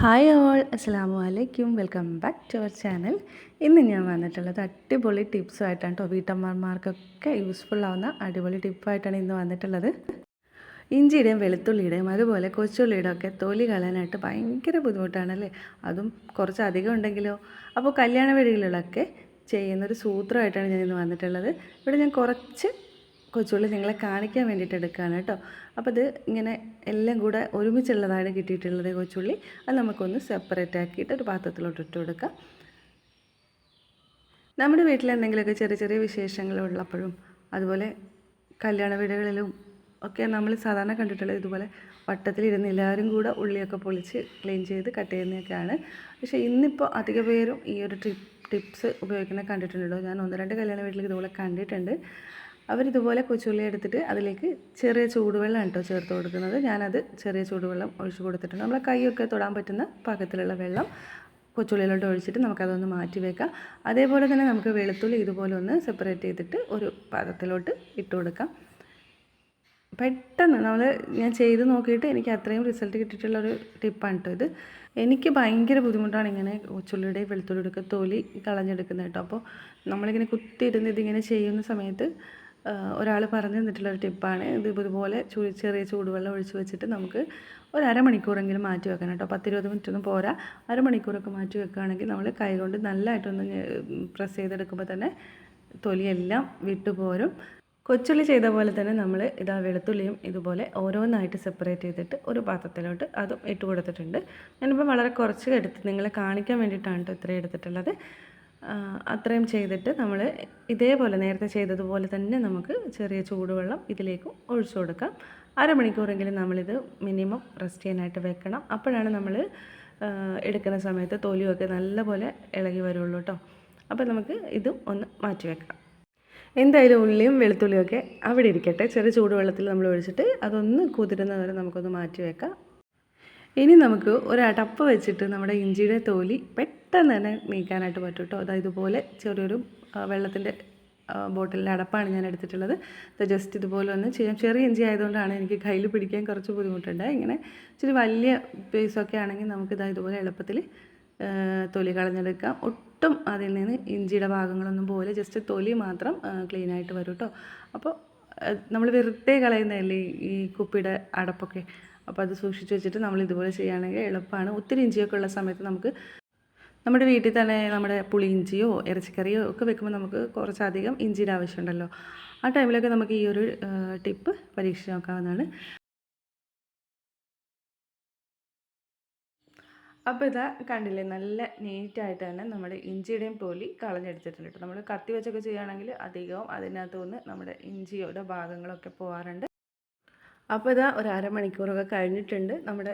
Hi all അസ്സാമു അലൈക്കും welcome back to our channel ഇന്ന് ഞാൻ വന്നിട്ടുള്ളത് അടിപൊളി ടിപ്സുമായിട്ടാണ് കേട്ടോ വീട്ടമ്മമാർക്കൊക്കെ യൂസ്ഫുൾ ആവുന്ന അടിപൊളി ടിപ്പായിട്ടാണ് ഇന്ന് വന്നിട്ടുള്ളത്. ഇഞ്ചിയുടെയും വെളുത്തുള്ളിയുടെയും അതുപോലെ കൊച്ചുള്ളിയുടെ ഒക്കെ തൊലി കളയാനായിട്ട് ഭയങ്കര ബുദ്ധിമുട്ടാണല്ലേ? അതും കുറച്ച് അധികം ഉണ്ടെങ്കിലോ? അപ്പോൾ കല്യാണ വീടുകളിലൊക്കെ ചെയ്യുന്നൊരു സൂത്രമായിട്ടാണ് ഞാൻ ഇന്ന് വന്നിട്ടുള്ളത്. ഇവിടെ ഞാൻ കുറച്ച് കൊച്ചുള്ളി നിങ്ങളെ കാണിക്കാൻ വേണ്ടിയിട്ട് എടുക്കുകയാണ് കേട്ടോ. അപ്പോൾ ഇത് ഇങ്ങനെ എല്ലാം കൂടെ ഒരുമിച്ചുള്ളതാണ് കിട്ടിയിട്ടുള്ളത് കൊച്ചുള്ളി. അത് നമുക്കൊന്ന് സെപ്പറേറ്റ് ആക്കിയിട്ട് ഒരു പാത്രത്തിലോട്ട് ഇട്ട് കൊടുക്കാം. നമ്മുടെ വീട്ടിൽ എന്തെങ്കിലുമൊക്കെ ചെറിയ ചെറിയ വിശേഷങ്ങൾ ഉള്ളപ്പോഴും അതുപോലെ കല്യാണ വീടുകളിലും ഒക്കെ നമ്മൾ സാധാരണ കണ്ടിട്ടുള്ളത് ഇതുപോലെ വട്ടത്തിലിരുന്ന് എല്ലാവരും കൂടെ ഉള്ളിയൊക്കെ പൊളിച്ച് ക്ലീൻ ചെയ്ത് കട്ട് ചെയ്യുന്നതൊക്കെയാണ്. പക്ഷേ ഇന്നിപ്പോൾ അധിക പേരും ഈ ഒരു ട്രിപ്പ് ടിപ്സ് ഉപയോഗിക്കുന്നത് കണ്ടിട്ടുണ്ടല്ലോ. ഞാൻ ഒന്ന് രണ്ട് കല്യാണ വീട്ടിൽ ഇതുപോലെ കണ്ടിട്ടുണ്ട്. അവരിതുപോലെ കൊച്ചുള്ളി എടുത്തിട്ട് അതിലേക്ക് ചെറിയ ചൂടുവെള്ളം കേട്ടോ ചേർത്ത് കൊടുക്കുന്നത്. ഞാനത് ചെറിയ ചൂടുവെള്ളം ഒഴിച്ച് കൊടുത്തിട്ടുണ്ട്. നമ്മളെ കൈയൊക്കെ തൊടാൻ പറ്റുന്ന പാകത്തിലുള്ള വെള്ളം കൊച്ചുള്ളിയിലോട്ട് ഒഴിച്ചിട്ട് നമുക്കതൊന്ന് മാറ്റി വെക്കാം. അതേപോലെ തന്നെ നമുക്ക് വെളുത്തുള്ളി ഇതുപോലെ ഒന്ന് സെപ്പറേറ്റ് ചെയ്തിട്ട് ഒരു പാകത്തിലോട്ട് ഇട്ട് കൊടുക്കാം. പെട്ടെന്ന് നമ്മൾ ഞാൻ ചെയ്ത് നോക്കിയിട്ട് എനിക്ക് അത്രയും റിസൾട്ട് കിട്ടിയിട്ടുള്ള ഒരു ടിപ്പാണ് കേട്ടോ ഇത്. എനിക്ക് ഭയങ്കര ബുദ്ധിമുട്ടാണ് ഇങ്ങനെ കൊച്ചുള്ളിയുടെ വെളുത്തുള്ളിയുടെ ഒക്കെ തൊലി കളഞ്ഞെടുക്കുന്നത് കേട്ടോ. അപ്പോൾ നമ്മളിങ്ങനെ കുത്തിയിരുന്ന് ഇതിങ്ങനെ ചെയ്യുന്ന സമയത്ത് ഒരാൾ പറഞ്ഞു തന്നിട്ടുള്ള ഒരു ടിപ്പാണ്. ഇത് ഇതുപോലെ ചെറിയ ചൂടുവെള്ളം ഒഴിച്ച് വെച്ചിട്ട് നമുക്ക് ഒരു അരമണിക്കൂറെങ്കിലും മാറ്റി വെക്കണം കേട്ടോ. പത്തിരുപത് മിനിറ്റ് ഒന്നും പോരാ. അരമണിക്കൂറൊക്കെ മാറ്റി വെക്കുകയാണെങ്കിൽ നമ്മൾ കൈകൊണ്ട് നല്ലതായിട്ടൊന്ന് പ്രസ് ചെയ്തെടുക്കുമ്പോൾ തന്നെ തൊലിയെല്ലാം വിട്ടുപോരും കൊച്ചുള്ളി ചെയ്ത പോലെ തന്നെ നമ്മൾ ഇതാ വെളുത്തുള്ളിയും ഇതുപോലെ ഓരോന്നായിട്ട് സെപ്പറേറ്റ് ചെയ്തിട്ട് ഒരു പാത്രത്തിലോട്ട് അതും ഇട്ട് കൊടുത്തിട്ടുണ്ട്. ഞാനിപ്പോൾ വളരെ കുറച്ച് എടുത്ത് നിങ്ങളെ കാണിക്കാൻ വേണ്ടിയിട്ടാണ് കേട്ടോ ഇത്രയും എടുത്തിട്ടുള്ളത്. അത്രയും ചെയ്തിട്ട് നമ്മൾ ഇതേപോലെ നേരത്തെ ചെയ്തതുപോലെ തന്നെ നമുക്ക് ചെറിയ ചൂടുവെള്ളം ഇതിലേക്കും ഒഴിച്ചു കൊടുക്കാം. അരമണിക്കൂറെങ്കിലും നമ്മളിത് മിനിമം റെസ്റ്റ് ചെയ്യാനായിട്ട് വെക്കണം. അപ്പോഴാണ് നമ്മൾ എടുക്കുന്ന സമയത്ത് തൊലിയൊക്കെ നല്ലപോലെ ഇളകി വരുള്ളൂ കേട്ടോ അപ്പോൾ നമുക്ക് ഇതും ഒന്ന് മാറ്റി വെക്കാം. എന്തായാലും ഉള്ളിയും വെളുത്തുള്ളിയൊക്കെ അവിടെ ഇരിക്കട്ടെ. ചെറിയ ചൂടുവെള്ളത്തിൽ നമ്മൾ ഒഴിച്ചിട്ട് അതൊന്ന് കുതിരുന്നവരെ നമുക്കൊന്ന് മാറ്റി വെക്കാം. ഇനി നമുക്ക് ഒരു അടപ്പ് വെച്ചിട്ട് നമ്മുടെ ഇഞ്ചിയുടെ തോലി പെട്ടെന്ന് തന്നെ നീക്കാനായിട്ട് പറ്റും കേട്ടോ. അതായത് ഇതുപോലെ ചെറിയൊരു വെള്ളത്തിന്റെ ബോട്ടിലിന്റെ അടപ്പാണ് ഞാൻ എടുത്തിട്ടുള്ളത്. ജസ്റ്റ് ഇതുപോലെ ഒന്ന് ചെയ്യാം. ചെറിയ ഇഞ്ചി ആയതുകൊണ്ടാണ് എനിക്ക് കയ്യിൽ പിടിക്കാൻ കുറച്ച് ബുദ്ധിമുട്ടുണ്ട്. ഇങ്ങനെ ഇച്ചിരി വലിയ പീസൊക്കെ ആണെങ്കിൽ നമുക്കിത് ഇതുപോലെ എളുപ്പത്തിൽ തൊലി കളഞ്ഞെടുക്കാം. ഒട്ടും അതിൽ നിന്ന് ഇഞ്ചിയുടെ ഭാഗങ്ങളൊന്നും പോലെ ജസ്റ്റ് തൊലി മാത്രം ക്ലീൻ ആയിട്ട് വരും കേട്ടോ. അപ്പോൾ നമ്മൾ വെറുതെ കളയുന്നതല്ലേ ഈ കുപ്പിയുടെ അടപ്പൊക്കെ? അപ്പോൾ അത് സൂക്ഷിച്ച് വെച്ചിട്ട് നമ്മൾ ഇതുപോലെ ചെയ്യുകയാണെങ്കിൽ എളുപ്പമാണ്. ഒത്തിരി ഇഞ്ചിയൊക്കെ ഉള്ള സമയത്ത് നമുക്ക് നമ്മുടെ വീട്ടിൽ തന്നെ നമ്മുടെ പുളി ഇഞ്ചിയോ ഇറച്ചിക്കറിയോ ഒക്കെ വെക്കുമ്പോൾ നമുക്ക് കുറച്ചധികം ഇഞ്ചിയുടെ ആവശ്യമുണ്ടല്ലോ. ആ ടൈമിലൊക്കെ നമുക്ക് ഈ ഒരു ടിപ്പ് പരീക്ഷിച്ച് നോക്കാവുന്നതാണ്. അപ്പോൾ ഇതാ കണ്ടില്ലേ നല്ല നീറ്റായിട്ട് തന്നെ നമ്മുടെ ഇഞ്ചിയുടെയും തൊലി കളഞ്ഞെടുത്തിട്ടുണ്ട് കേട്ടോ. നമ്മൾ കത്തി വെച്ചൊക്കെ ചെയ്യുകയാണെങ്കിൽ അധികവും അതിനകത്ത് നിന്ന് നമ്മുടെ ഇഞ്ചിയുടെ ഭാഗങ്ങളൊക്കെ പോകാറുണ്ട്. അപ്പോൾ ഇതാ ഒരു അരമണിക്കൂറൊക്കെ കഴിഞ്ഞിട്ടുണ്ട്. നമ്മുടെ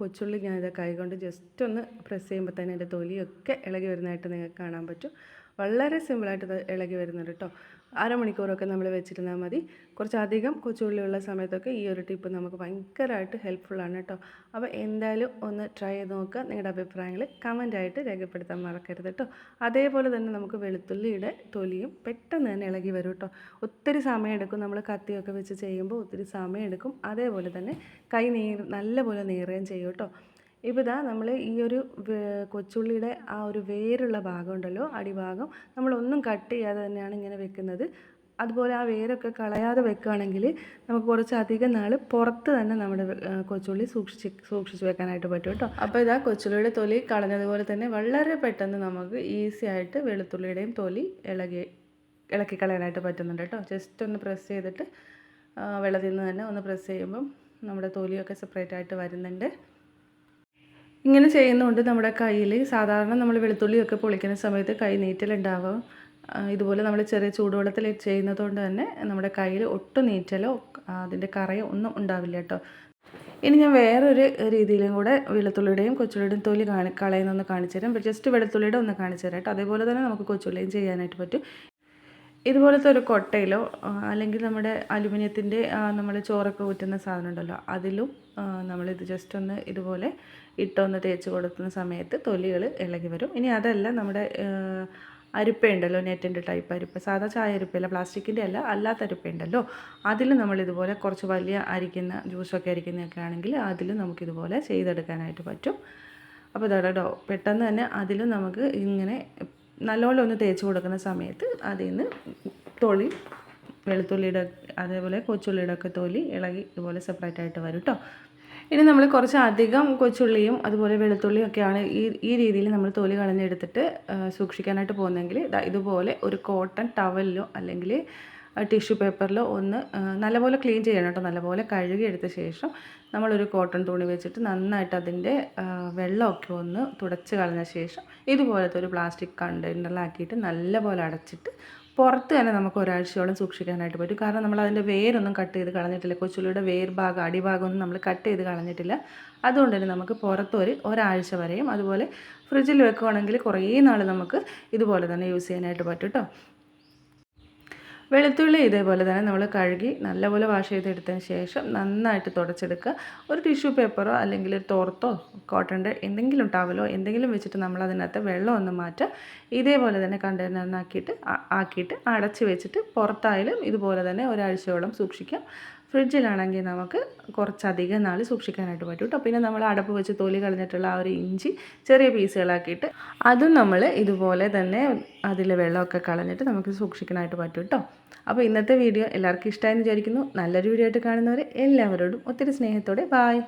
കൊച്ചുള്ളി ഞാനിത് കൈകൊണ്ട് ജസ്റ്റ് ഒന്ന് പ്രസ് ചെയ്യുമ്പോൾ തന്നെ എന്റെ തൊലിയൊക്കെ ഇളകി വരുന്നതായിട്ട് നിങ്ങൾക്ക് കാണാൻ പറ്റും. വളരെ സിമ്പിളായിട്ട് ഇളകി വരുന്നുണ്ട് കേട്ടോ അരമണിക്കൂറൊക്കെ നമ്മൾ വെച്ചിരുന്നാൽ മതി. കുറച്ചധികം കൊച്ചുള്ളിയുള്ള സമയത്തൊക്കെ ഈ ഒരു ടിപ്പ് നമുക്ക് ഭയങ്കരമായിട്ട് ഹെൽപ്ഫുള്ളാണ് കേട്ടോ. അപ്പോൾ എന്തായാലും ഒന്ന് ട്രൈ ചെയ്ത് നോക്കുക. നിങ്ങളുടെ അഭിപ്രായങ്ങൾ കമന്റായിട്ട് രേഖപ്പെടുത്താൻ മറക്കരുത് കേട്ടോ. അതേപോലെ തന്നെ നമുക്ക് വെളുത്തുള്ളിയുടെ തൊലിയും പെട്ടെന്ന് തന്നെ ഇളകി വരും കേട്ടോ. ഒത്തിരി സമയമെടുക്കും നമ്മൾ കത്തിയൊക്കെ വെച്ച് ചെയ്യുമ്പോൾ ഒത്തിരി സമയമെടുക്കും അതേപോലെ തന്നെ കൈ നീർ നല്ലപോലെ നീറുകയും ചെയ്യും കേട്ടോ. ഇപ്പോൾ ഇതാ നമ്മൾ ഈ ഒരു കൊച്ചുള്ളിയുടെ ആ ഒരു വേരുള്ള ഭാഗം ഉണ്ടല്ലോ അടിഭാഗം. നമ്മളൊന്നും കട്ട് ചെയ്യാതെ തന്നെയാണ് ഇങ്ങനെ വെക്കുന്നത്. അതുപോലെ ആ വേരൊക്കെ കളയാതെ വെക്കുകയാണെങ്കിൽ നമുക്ക് കുറച്ചധികം നാൾ പുറത്ത് തന്നെ നമ്മുടെ കൊച്ചുള്ളി സൂക്ഷിച്ച് സൂക്ഷിച്ച് വെക്കാനായിട്ട് പറ്റും കേട്ടോ. അപ്പോൾ ഇതാ കൊച്ചുള്ളിയുടെ തൊലി കളഞ്ഞതുപോലെ തന്നെ വളരെ പെട്ടെന്ന് നമുക്ക് ഈസി ആയിട്ട് വെളുത്തുള്ളിയുടെയും തൊലി ഇളകി ഇളക്കി കളയാനായിട്ട് പറ്റുന്നുണ്ട് കേട്ടോ. ജസ്റ്റ് ഒന്ന് പ്രസ് ചെയ്തിട്ട് വെള്ളത്തിൽ നിന്ന് തന്നെ ഒന്ന് പ്രസ് ചെയ്യുമ്പം നമ്മുടെ തൊലിയൊക്കെ സെപ്പറേറ്റ് ആയിട്ട് വരുന്നുണ്ട്. ഇങ്ങനെ ചെയ്യുന്നതുകൊണ്ട് നമ്മുടെ കയ്യിൽ. സാധാരണ നമ്മൾ വെളുത്തുള്ളിയൊക്കെ പൊളിക്കുന്ന സമയത്ത് കൈ നീറ്റലുണ്ടാവും. ഇതുപോലെ നമ്മൾ ചെറിയ ചൂടുവെള്ളത്തിൽ ചെയ്യുന്നതുകൊണ്ട് തന്നെ നമ്മുടെ കയ്യിൽ ഒട്ടും നീറ്റലോ അതിന്റെ കറയോ ഒന്നും ഉണ്ടാവില്ല കേട്ടോ. ഇനി ഞാൻ വേറൊരു രീതിയിലും കൂടെ വെളുത്തുള്ളിയുടെയും കൊച്ചുള്ളിയുടെയും തൊലി കാണി കളയുന്നൊന്ന് കാണിച്ചു തരാം ജസ്റ്റ് വെളുത്തുള്ളിയുടെ ഒന്ന് കാണിച്ചു തരാം കേട്ടോ. അതേപോലെ തന്നെ നമുക്ക് കൊച്ചുള്ളിയും ചെയ്യാനായിട്ട് പറ്റും. ഇതുപോലത്തെ ഒരു കൊട്ടയിലോ അല്ലെങ്കിൽ നമ്മുടെ അലുമിനിയത്തിന്റെ നമ്മൾ ചോറൊക്കെ ഊറ്റുന്ന സാധനം ഉണ്ടല്ലോ അതിലും നമ്മളിത് ജസ്റ്റ് ഒന്ന് ഇതുപോലെ ഇട്ടൊന്ന് തേച്ച് കൊടുക്കുന്ന സമയത്ത് തൊലികൾ ഇളകി വരും. ഇനി അതല്ല നമ്മുടെ അരിപ്പയുണ്ടല്ലോ നെറ്റിന്റെ ടൈപ്പ് അരിപ്പ സാധാ ചായ അരിപ്പയല്ല പ്ലാസ്റ്റിക്കിന്റെ അല്ല അല്ലാത്ത അരിപ്പയുണ്ടല്ലോ അതിൽ നമ്മൾ ഇതുപോലെ കുറച്ച് വലിയ അരിക്കുന്ന ജ്യൂസൊക്കെ അരിക്കുന്നതൊക്കെ ആണെങ്കിൽ അതിൽ നമുക്കിതുപോലെ ചെയ്തെടുക്കാനായിട്ട് പറ്റും. അപ്പോൾ ഇതാണ് കേട്ടോ പെട്ടെന്ന് തന്നെ അതിലും നമുക്ക് ഇങ്ങനെ നല്ലോണം ഒന്ന് തേച്ച് കൊടുക്കുന്ന സമയത്ത് അതിൽ നിന്ന് തൊളി വെളുത്തുള്ളിയുടെ അതേപോലെ കൊച്ചുള്ളിയുടെ ഒക്കെ തൊലി ഇളകി ഇതുപോലെ സെപ്പറേറ്റ് ആയിട്ട് വരും കേട്ടോ ഇനി നമ്മൾ കുറച്ച് അധികം കൊച്ചുള്ളിയും അതുപോലെ വെളുത്തുള്ളിയും ഒക്കെയാണ് ഈ ഈ രീതിയിൽ നമ്മൾ തൊലി കളഞ്ഞെടുത്തിട്ട് സൂക്ഷിക്കാനായിട്ട് പോകുന്നെങ്കിൽ ഇതുപോലെ ഒരു കോട്ടൺ ടവലിലോ അല്ലെങ്കിൽ ടിഷ്യൂ പേപ്പറിൽ ഒന്ന് നല്ലപോലെ ക്ലീൻ ചെയ്യണം കേട്ടോ. നല്ലപോലെ കഴുകിയെടുത്ത ശേഷം നമ്മളൊരു കോട്ടൺ തുണി വെച്ചിട്ട് നന്നായിട്ട് അതിന്റെ വെള്ളമൊക്കെ ഒന്ന് തുടച്ച് കളഞ്ഞ ശേഷം ഇതുപോലത്തെ ഒരു പ്ലാസ്റ്റിക് കണ്ടെയ്നറിലാക്കിയിട്ട് നല്ലപോലെ അടച്ചിട്ട് പുറത്ത് തന്നെ നമുക്ക് ഒരാഴ്ചയോളം സൂക്ഷിക്കാനായിട്ട് പറ്റും. കാരണം നമ്മൾ അതിന്റെ വേരൊന്നും കട്ട് ചെയ്ത് കളഞ്ഞിട്ടില്ല. കൊച്ചുള്ളിയുടെ വേർ ഭാഗം അടിഭാഗമൊന്നും നമ്മൾ കട്ട് ചെയ്ത് കളഞ്ഞിട്ടില്ല. അതുകൊണ്ട് തന്നെ നമുക്ക് പുറത്ത് ഒരു ഒരാഴ്ച വരെയും അതുപോലെ ഫ്രിഡ്ജിൽ വെക്കുകയാണെങ്കിൽ കുറേ നാൾ നമുക്ക് ഇതുപോലെ തന്നെ യൂസ് ചെയ്യാനായിട്ട് പറ്റും കേട്ടോ. വെളുത്തുള്ളി ഇതേപോലെ തന്നെ നമ്മൾ കഴുകി നല്ലപോലെ വാഷ് ചെയ്തെടുത്തതിന് ശേഷം നന്നായിട്ട് തുടച്ചെടുക്കുക. ഒരു ടിഷ്യൂ പേപ്പറോ അല്ലെങ്കിൽ ഒരു തോർത്തോ കോട്ടന്റെ എന്തെങ്കിലും ടവലോ എന്തെങ്കിലും വെച്ചിട്ട് നമ്മൾ അതിനകത്ത് വെള്ളം ഒന്ന് മാറ്റുക. ഇതേപോലെ തന്നെ കണ്ടെയ്നറിനാക്കിയിട്ട് ആക്കിയിട്ട് അടച്ച് വെച്ചിട്ട് പുറത്തായാലും ഇതുപോലെ തന്നെ ഒരാഴ്ചയോളം സൂക്ഷിക്കാം. ഫ്രിഡ്ജിലാണെങ്കിൽ നമുക്ക് കുറച്ചധികം നാൾ സൂക്ഷിക്കാനായിട്ട് പറ്റും കേട്ടോ. പിന്നെ നമ്മൾ അടപ്പ് വെച്ച് തൊലി കളഞ്ഞിട്ടുള്ള ആ ഒരു ഇഞ്ചി ചെറിയ പീസുകളാക്കിയിട്ട് അതും നമ്മൾ ഇതുപോലെ തന്നെ അതിൽ വെള്ളമൊക്കെ കളഞ്ഞിട്ട് നമുക്ക് സൂക്ഷിക്കാനായിട്ട് പറ്റും കേട്ടോ. അപ്പോൾ ഇന്നത്തെ വീഡിയോ എല്ലാവർക്കും ഇഷ്ടമായെന്ന് വിചാരിക്കുന്നു. നല്ലൊരു വീഡിയോ ആയിട്ട് കാണുന്നവരെ എല്ലാവരോടും ഒത്തിരി സ്നേഹത്തോടെ ബായ്